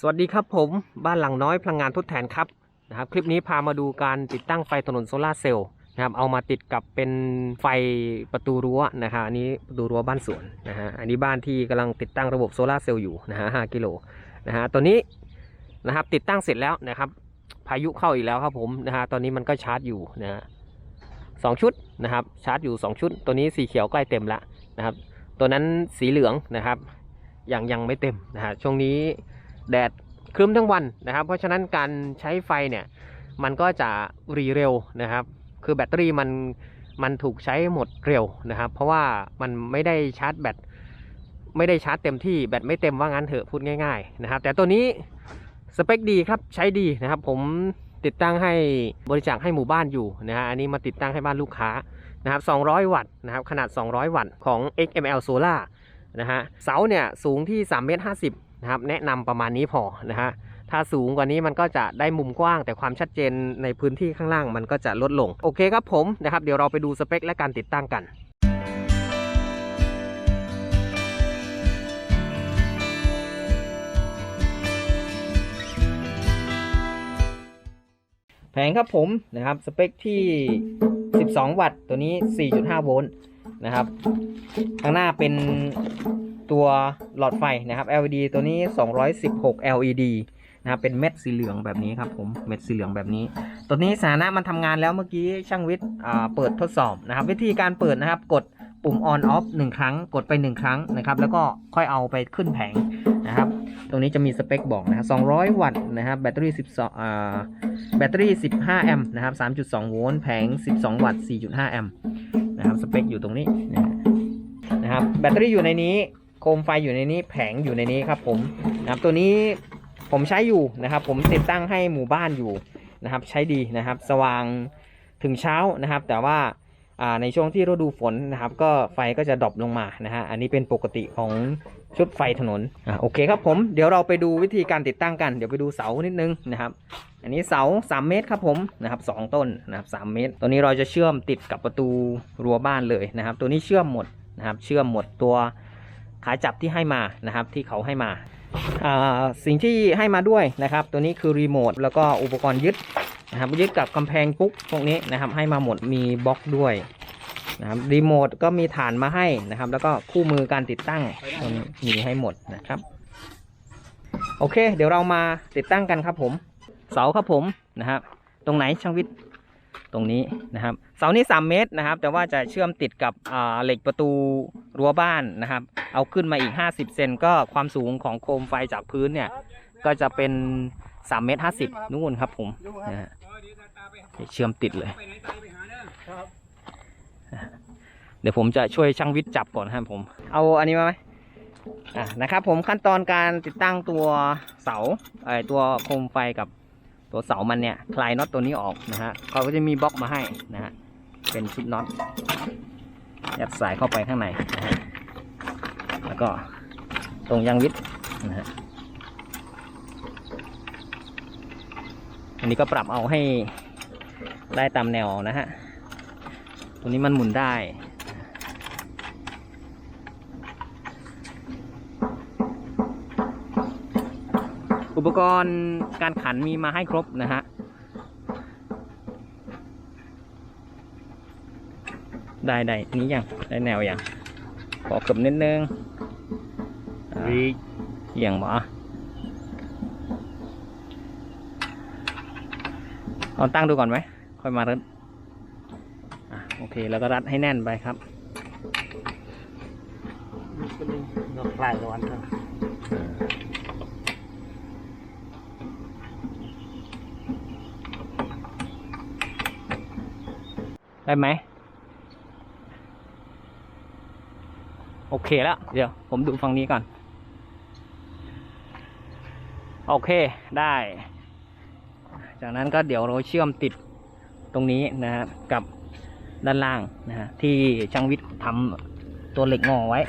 สวัสดีครับผมบ้านหลังน้อยพลังงานทดแทนครับนะครับคลิปนี้พามาดูการติดตั้งไฟถนนโซลาร์เซลล์นะครับเอามาติดกับเป็นไฟประตูรั้วนะฮะอันนี้ประตูรั้วบ้านสวนนะฮะอันนี้บ้านที่กำลังติดตั้งระบบโซลาร์เซลล์อยู่นะฮะห้ากิโลนะฮะตัวนี้นะครับติดตั้งเสร็จแล้วนะครับพายุเข้าอีกแล้วครับผมนะฮะตอนนี้มันก็ชาร์จอยู่นะฮะสองชุดนะครับชาร์จอยู่สองชุด ตัวนี้สีเขียวใกล้เต็มแล้วนะครับตัวนั้นสีเหลืองนะครับยังยังไม่เต็มนะฮะช่วงนี้ แดดครึ้มทั้งวันนะครับ เพราะฉะนั้นการใช้ไฟเนี่ยมันก็จะรีเร็วนะครับ คือแบตเตอรี่มันมันถูกใช้หมดเร็วนะครับ เพราะว่ามันไม่ได้ชาร์จแบตไม่ได้ชาร์จเต็มที่แบตไม่เต็มว่างั้นเถอะพูดง่าย ๆนะครับ แต่ตัวนี้สเปคดีครับใช้ดีนะครับ ผมติดตั้งให้บริจาคให้หมู่บ้านอยู่นะฮะอันนี้มาติดตั้งให้บ้านลูกค้านะครับ 200 วัตต์นะครับขนาด 200 วัตต์ของ XML Solar นะฮะเสาเนี่ยสูงที่3เมตร50 นะครับ แนะนำประมาณนี้พอนะฮะถ้าสูงกว่านี้มันก็จะได้มุมกว้างแต่ความชัดเจนในพื้นที่ข้างล่างมันก็จะลดลง โอเคครับผมนะครับ เดี๋ยวเราไปดูสเปคและการติดตั้งกันแผงครับผมนะครับสเปคที่ 12 วัตต์ตัวนี้ 4.5 โวลต์นะครับ ข้างหน้าเป็น ตัวหลอดไฟนะครับ LED ตัวนี้ 216 LED นะครับเป็นเม็ดสีเหลืองแบบนี้ครับผมเม็ดสีเหลืองแบบนี้ ตัวนี้สถานะมันทำงานแล้วเมื่อกี้ช่างวิทย์เปิดทดสอบนะครับ วิธีการเปิดนะครับกดปุ่ม on off 1ครั้งกดไป 1 ครั้งนะครับ แล้วก็ค่อยเอาไปขึ้นแผงนะครับ ตรงนี้จะมีสเปคบอกนะครับ200 วัตต์นะครับแบตเตอรี่12อ่าแบตเตอรี่ 15 แอมป์นะครับ 3.2 โวลต์แผง 12 วัตต์ 4.5 แอมป์นะครับสเปคอยู่ตรงนี้นะครับแบตเตอรี่อยู่ในนี้ คมไฟอยู่ในนี้แผงอยู่ในนี้ครับผมนะครับตัวนี้ผมใช้อยู่นะครับ ผมติดตั้งให้หมู่บ้านอยู่นะครับ ใช้ดีนะครับ สว่างถึงเช้านะครับ แต่ว่าในช่วงที่ฤดูฝนนะครับ ก็ไฟก็จะดรอปลงมานะฮะอันนี้เป็นปกติของชุดไฟถนนอ่าโอเคครับผมเดี๋ยวเราไปดูวิธีการติดตั้งกัน เดี๋ยวไปดูเสานิดนึงนะครับ อันนี้เสา 3 เมตรครับผมนะครับสองต้นนะครับ3เมตร ตัวนี้เราจะเชื่อมติดกับประตูรั้วบ้านเลยนะครับ ตัวนี้เชื่อมหมดนะครับ เชื่อมหมดตัว ขาจับที่ให้มานะครับที่เขาให้มา สิ่งที่ให้มาด้วยนะครับ ตัวนี้คือรีโมทแล้วก็อุปกรณ์ยึดนะครับยึดกับกำแพงปุ๊กพวกนี้นะครับให้มาหมดมีบล็อกด้วยนะครับรีโมทก็มีฐานมาให้นะครับ แล้วก็คู่มือการติดตั้งมันมีให้หมดนะครับ โอเค เดี๋ยวเรามาติดตั้งกันครับผม เสาครับผมนะครับ ตรงไหนช่างวิทย์ ตรงนี้นะครับ เสานี้ 3 เมตรนะครับ แต่ว่าจะเชื่อมติดกับเหล็กประตูรั้วบ้านนะครับ เอาขึ้นมาอีก 50 เซนก็ความสูงของโคมไฟจากพื้นเนี่ยก็จะเป็น 3 เมตร 50 นู่นครับผมนะเชื่อมติดเลย เดี๋ยวผมจะช่วยช่างวิทย์จับก่อนนะครับผม เอาอันนี้มาไหมะนะครับผมขั้นตอนการติดตั้งตัวเสาไอตัวโคมไฟกับ ตัวเสามันเนี่ยคลายน็อตตัวนี้ออกนะฮะเขาก็จะมีบล็อกมาให้นะฮะเป็นชุดน็อตยัดสายเข้าไปข้างในนะฮะแล้วก็ตรงยางวิทย์นะฮะอันนี้ก็ปรับเอาให้ได้ตามแนวนะฮะตัวนี้มันหมุนได้ อุปกรณ์การขันมีมาให้ครบนะฮะ ได้ได้นี้ยังได้แนวยังขอเกือบนิดนึงอ่าเอียงบ่เอาตั้งดูก่อนไหม ค่อยมารัดอะโอเค แล้วก็รัดให้แน่นไปครับนกปลายวันครับ ได้ไหมโอเคแล้วเดี๋ยวผมดูฝั่งนี้ก่อน โอเคได้ จากนั้นก็เดี๋ยวเราเชื่อมติดตรงนี้นะฮะกับด้านล่างนะฮะที่ช่างวิทย์ทำตัวเหล็กงอไว้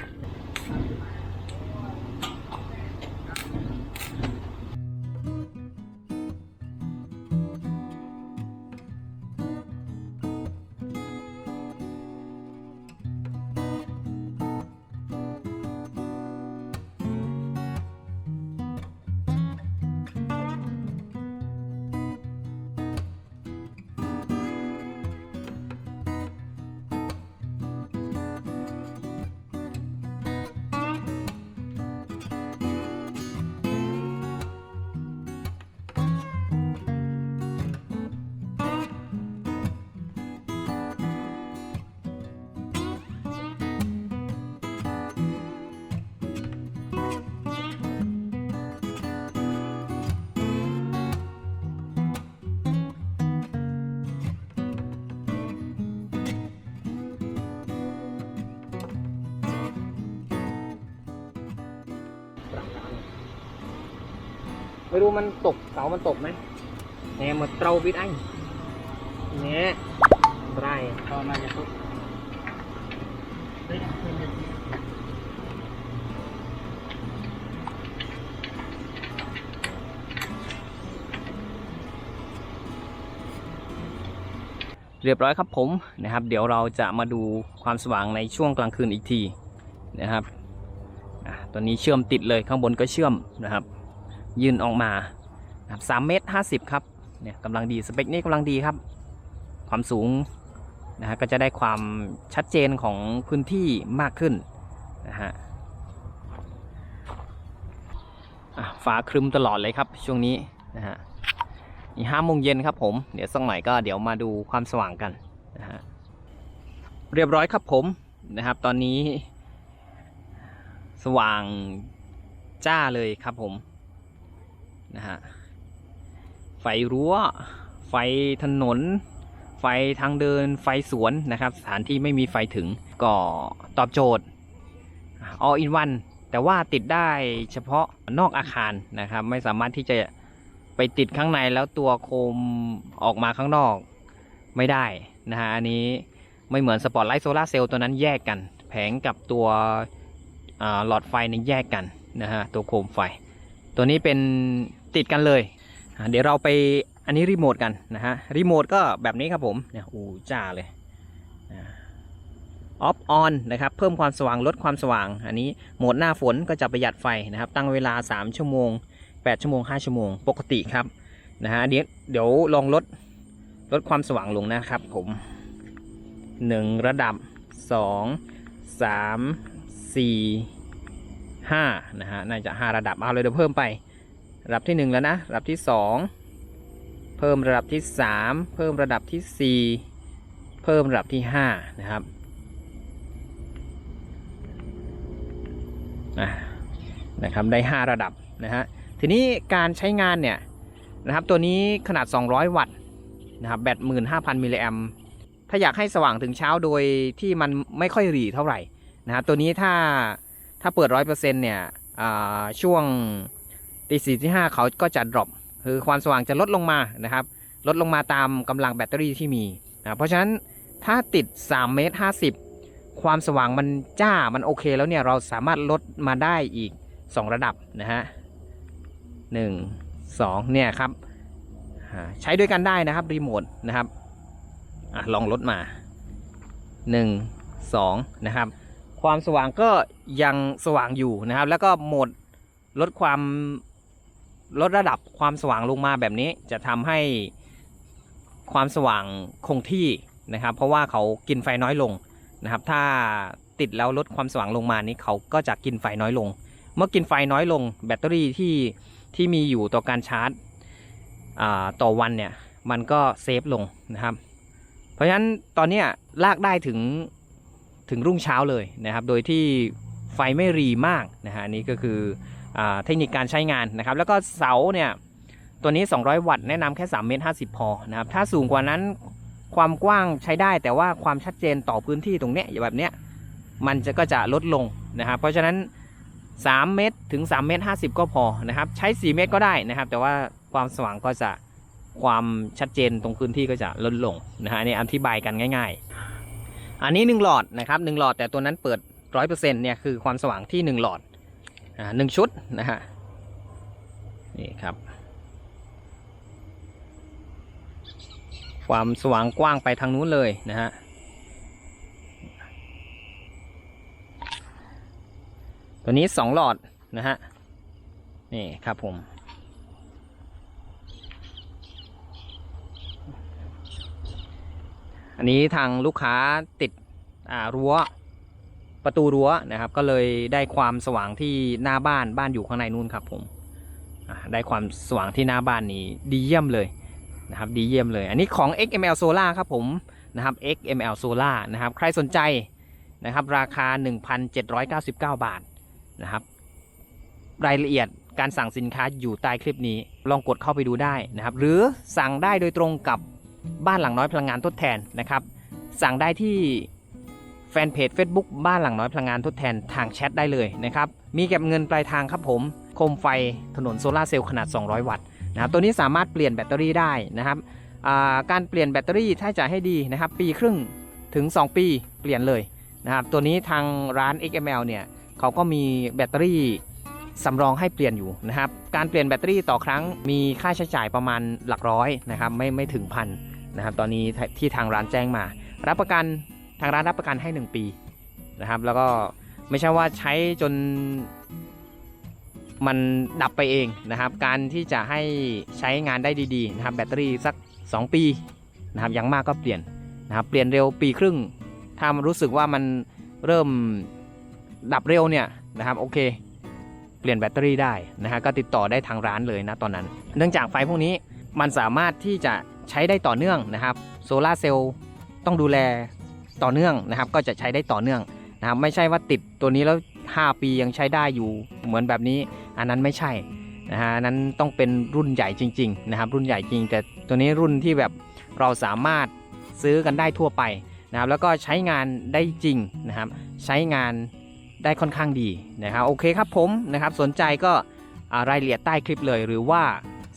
ไม่รู้มันตกเสามันตกไหมแหนมาเตาวิดไอ้แหนไรก็น่าจะทุกเฮ้ยเป็นยังไงเรียบร้อยครับผมนะครับ เดี๋ยวเราจะมาดูความสว่างในช่วงกลางคืนอีกทีนะครับตอนนี้เชื่อมติดเลยข้างบนก็เชื่อมนะครับ ยื่นออกมาสามเมตรห้าสิบครับเนี่ยกำลังดีสเปคนี้กำลังดีครับ ความสูงนะฮะก็จะได้ความชัดเจนของพื้นที่มากขึ้นนะฮะอะฟ้าครึมตลอดเลยครับช่วงนี้นะฮะนี่ห้าโมงเย็นครับผมเดี๋ยวสักหน่อยก็เดี๋ยวมาดูความสว่างกันนะฮะเรียบร้อยครับผมนะครับ ตอนนี้ สว่างจ้าเลยครับผม นะฮะไฟรั้ว ไฟถนน ไฟทางเดินไฟสวนนะครับ สถานที่ไม่มีไฟถึงก็ตอบโจทย์ all in one แต่ว่าติดได้เฉพาะนอกอาคารนะครับ ไม่สามารถที่จะไปติดข้างในแล้วตัวโคมออกมาข้างนอกไม่ได้นะฮะอันนี้ไม่เหมือนสปอตไลท์โซลาร์เซลล์ตัวนั้นแยกกัน แผงกับตัวหลอดไฟนี่แยกกันนะฮะตัวโคมไฟ ตัวนี้เป็นติดกันเลย เดี๋ยวเราไปอันนี้รีโมทกันนะฮะ รีโมทก็แบบนี้ครับผมเนี่ยอู้จ้าเลยออฟออนนะครับ เพิ่มความสว่างลดความสว่าง อันนี้โหมดหน้าฝนก็จะประหยัดไฟนะครับ ตั้งเวลา 3 ชั่วโมง 8 ชั่วโมง 5 ชั่วโมง ปกติครับนะฮะเดี๋ยวเดี๋ยวลองลดลดความสว่างลงนะครับผม 1 ระดับ 2 3 4 5นะฮะน่าจะ 5 ระดับเอาเลยเดี๋ยวเพิ่มไป ระดับที่ 1 แล้วนะ ระดับที่ 2 เพิ่มระดับที่ 3 เพิ่มระดับที่ 4 เพิ่มระดับที่ 5 นะครับนะครับได้ 5 ระดับนะฮะทีนี้การใช้งานเนี่ยนะครับตัวนี้ขนาด 200 วัตต์นะครับแบต15,000 มิลลิแอมถ้าอยากให้สว่างถึงเช้าโดยที่มันไม่ค่อยหรี่เท่าไหร่นะครับตัวนี้ถ้า ถ้าเปิด100%เปอร์เซ็นี่ยอ่าช่วงตีสี่ที่ห้าเขาก็จะ drop คือความสว่างจะลดลงมานะครับ ลดลงมาตามกำลังแบตเตอรี่ที่มีนะเพราะฉะนั้นถ้าติด3เมตร50 ความสว่างมันจ้ามันโอเคแล้วเนี่ยเราสามารถลดมาได้อีก 2 ระดับนะฮะหนึ่งสองเนี่ยครับใช้ด้วยกันได้นะครับรีโมทนะครับอลองลดมาหนึ่งสองนะครับ ความสว่างก็ยังสว่างอยู่นะครับ แล้วก็โหมดลดความลดระดับความสว่างลงมาแบบนี้จะทำให้ความสว่างคงที่นะครับ เพราะว่าเขากินไฟน้อยลงนะครับ ถ้าติดแล้วลดความสว่างลงมานี้เขาก็จะกินไฟน้อยลง เมื่อกินไฟน้อยลง แบตเตอรี่ที่ที่มีอยู่ต่อการชาร์จอ่าต่อวันเนี่ยมันก็เซฟลงนะครับ เพราะฉะนั้นตอนนี้ลากได้ถึง ถึงรุ่งเช้าเลยนะครับ โดยที่ไฟไม่รีมากนะฮะนนี้ก็คืออเทคนิคการใช้งานนะครับ แล้วก็เสาเนี่ยตัวนี้ 200 วัตต์แนะนำแค่3เมตร50 พอนะครับถ้าสูงกว่านั้นความกว้างใช้ได้แต่ว่าความชัดเจนต่อพื้นที่ตรงเนี้ยแบบเนี้ยมันจะก็จะลดลงนะครับเพราะฉะนั้น 3 เมตรถึง3เมตร50 ก็พอนะครับใช้ 4 เมตรก็ได้นะครับ แต่ว่าความสว่างก็จะความชัดเจนตรงพื้นที่ก็จะลดลงนะฮะนนี่อธิบายกันง่าย ๆ อันนี้ 1 หลอดนะครับ1หลอดแต่ตัวนั้นเปิด 100%เนี่ยคือความสว่างที่ 1 หลอดอ่าหนึ่งชุดนะฮะนี่ครับ ความสว่างกว้างไปทางนู้นเลยนะฮะตัวนี้ 2 หลอดนะฮะนี่ครับผม อันนี้ทางลูกค้าติดรั้วประตูรั้วนะครับ ก็เลยได้ความสว่างที่หน้าบ้านบ้านอยู่ข้างในนู่นครับผมได้ความสว่างที่หน้าบ้านนี้ดีเยี่ยมเลยนะครับดีเยี่ยมเลย อันนี้ของ XML Solar ครับผมนะครับ XML Solar นะครับ ใครสนใจนะครับ ราคา 1,799 บาทนะครับ รายละเอียดการสั่งสินค้าอยู่ใต้คลิปนี้ ลองกดเข้าไปดูได้นะครับ หรือสั่งได้โดยตรงกับ บ้านหลังน้อยพลังงานทดแทนนะครับ สั่งได้ที่แฟนเพจ Facebook บ้านหลังน้อยพลังงานทดแทนทางแชทได้เลยนะครับ มีเก็บเงินปลายทางครับผม โคมไฟถนนโซลาร์เซลล์ขนาด 200 วัตต์นะครับ ตัวนี้สามารถเปลี่ยนแบตเตอรี่ได้นะครับาการเปลี่ยนแบตเตอรี่ถ้าจะให้ดีนะครับ ปีครึ่งถึง 2 ปีเปลี่ยนเลยนะครับ ตัวนี้ทางร้าน XML เนี่ยเขาก็มีแบตเตอรี่สำรองให้เปลี่ยนอยู่นะครับ การเปลี่ยนแบตเตอรี่ต่อครั้งมีค่าใช้จ่ายประมาณหลักร้อยนะครับ ไม่ไม่ถึงพัน นะครับ ตอนนี้ที่ทางร้านแจ้งมา รับประกันทางร้านรับประกันให้ 1 ปีนะครับ แล้วก็ไม่ใช่ว่าใช้จนมันดับไปเองนะครับ การที่จะให้ใช้งานได้ดีๆนะครับ แบตเตอรี่สัก 2 ปีนะครับยังมากก็เปลี่ยนนะครับ เปลี่ยนเร็วปีครึ่ง ถ้ามันรู้สึกว่ามันเริ่มดับเร็วเนี่ยนะครับโอเคเปลี่ยนแบตเตอรี่ได้นะฮะก็ติดต่อได้ทางร้านเลยนะตอนนั้น เนื่องจากไฟพวกนี้มันสามารถที่จะ ใช้ได้ต่อเนื่องนะครับโซลาเซลล์ต้องดูแลต่อเนื่องนะครับ ก็จะใช้ได้ต่อเนื่องนะครับไม่ใช่ว่าติดตัวนี้แล้ว 5 ปียังใช้ได้อยู่เหมือนแบบนี้ อันนั้นไม่ใช่นะฮะนั้นต้องเป็นรุ่นใหญ่จริง ๆ นะครับ รุ่นใหญ่จริง แต่ตัวนี้รุ่นที่แบบเราสามารถซื้อกันได้ทั่วไปนะครับแล้วก็ใช้งานได้จริงนะครับ ใช้งานได้ค่อนข้างดีนะครับโอเคครับผมนะครับสนใจก็รายละเอียดใต้คลิปเลย หรือว่า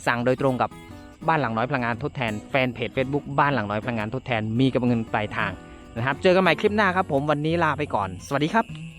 สั่งโดยตรงกับ บ้านหลังน้อยพลังงานทดแทนแฟนเพจ Facebook บ้านหลังน้อยพลังงานทดแทนมีกำลังเงินปลายทางนะครับ เจอกันใหม่คลิปหน้าครับผมวันนี้ลาไปก่อน สวัสดีครับ